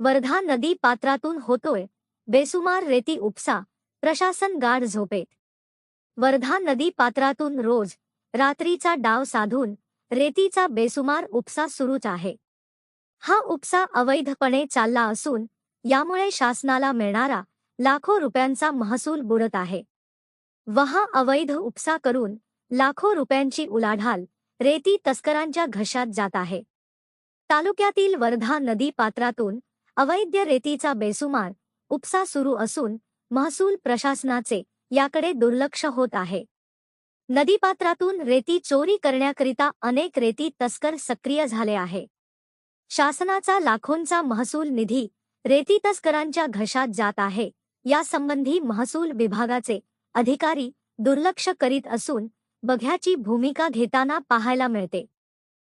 वर्धा नदी पात्रातून होतोय. बेसुमार रेती उपसा प्रशासन गाढ झोपेत. वर्धा नदी पात्रातून रोज रात्रीचा डाव साधून रेतीचा बेसुमार उपसा सुरूच आहे. हा उपसा अवैधपणे चालला असून यामुळे शासनाला मिळणारा लाखो रुपयांचा महसूल बुडत आहे. वहा अवैध उपसा करून लाखो रुपयांची उलाढाल रेती तस्करांच्या घशात जात आहे. तालुक्यातील वर्धा नदी पात्रातून अवैध रेतीचा बेसुमार उपसा सुरू असून महसूल प्रशासनाचे याकडे दुर्लक्ष होत आहे. नदीपात्रातून रेती चोरी करण्याकरिता अनेक रेती तस्कर सक्रिय झाले आहे. शासनाचा लाखोंचा महसूल निधी रेती तस्करांच्या घशात जात आहे यासंबंधी महसूल विभागाचे अधिकारी दुर्लक्ष करीत असून बघ्याची भूमिका घेताना पाहायला मिळते.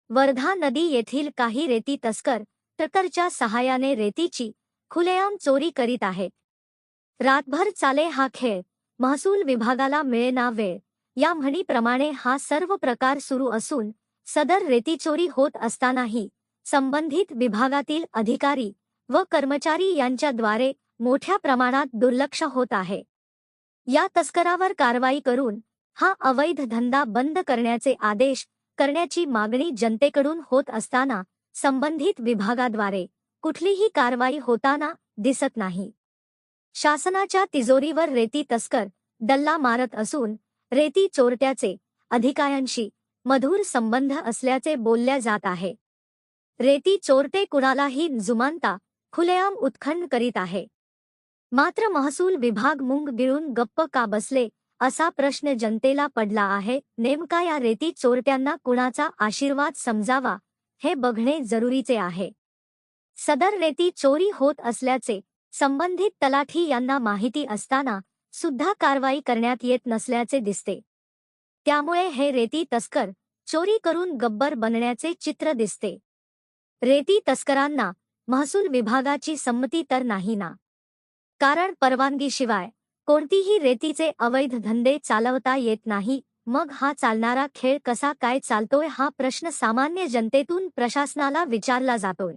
वर्धा नदी येथील काही रेती तस्कर ट्रकरच्या सहाय्याने रेतीची खुलेआम चोरी करीत आहेत. रातभर चाले हा खेळ. महसूल विभागाला मिळेना वेळ. या म्हणीप्रमाणे हा सर्व प्रकार सुरू असून सदर रेतीचोरी होत असतानाही संबंधित विभागातील अधिकारी व कर्मचारी यांच्याद्वारे मोठ्या प्रमाणात दुर्लक्ष होत आहे. या तस्करावर कारवाई करून हा अवैध धंदा बंद करण्याचे आदेश करण्याची मागणी जनतेकडून होत असताना संबंधित विभागाद्वारे कुठलीही कारवाई होताना दिसत नाही. शासनाच्या तिजोरीवर रेती तस्कर डल्ला मारत असून रेती चोरट्याचे अधिकाऱ्यांशी मधुर संबंध असल्याचे बोलल्या जात आहे. रेती चोरटे कुणालाही जुमानता खुलेआम उत्खंड करीत आहे. मात्र महसूल विभाग मुंग गिळून गप्प का बसले असा प्रश्न जनतेला पडला आहे. नेमका या रेती चोरट्यांना कुणाचा आशीर्वाद समजावा हे बघणे जरुरीचे आहे. सदर रेती चोरी होत असल्याचे संबंधित तलाठी यांना माहिती असताना सुद्धा कारवाई करण्यात येत नसल्याचे दिसते. त्यामुळे हे रेती तस्कर चोरी करून गब्बर बनण्याचे चित्र दिसते. रेती तस्करांना महसूल विभागाची संमती तर नाही ना कारण परवानगीशिवाय कोणतीही रेतीचे अवैध धंदे चालवता येत नाही मग हा चालणारा खेळ कसा काय चालतोय हा प्रश्न सामान्य जनतेतून प्रशासनाला विचारला जातोय.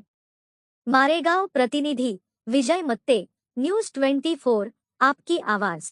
मारेगाव प्रतिनिधी Vijay Matte news twenty four आपकी आवाज.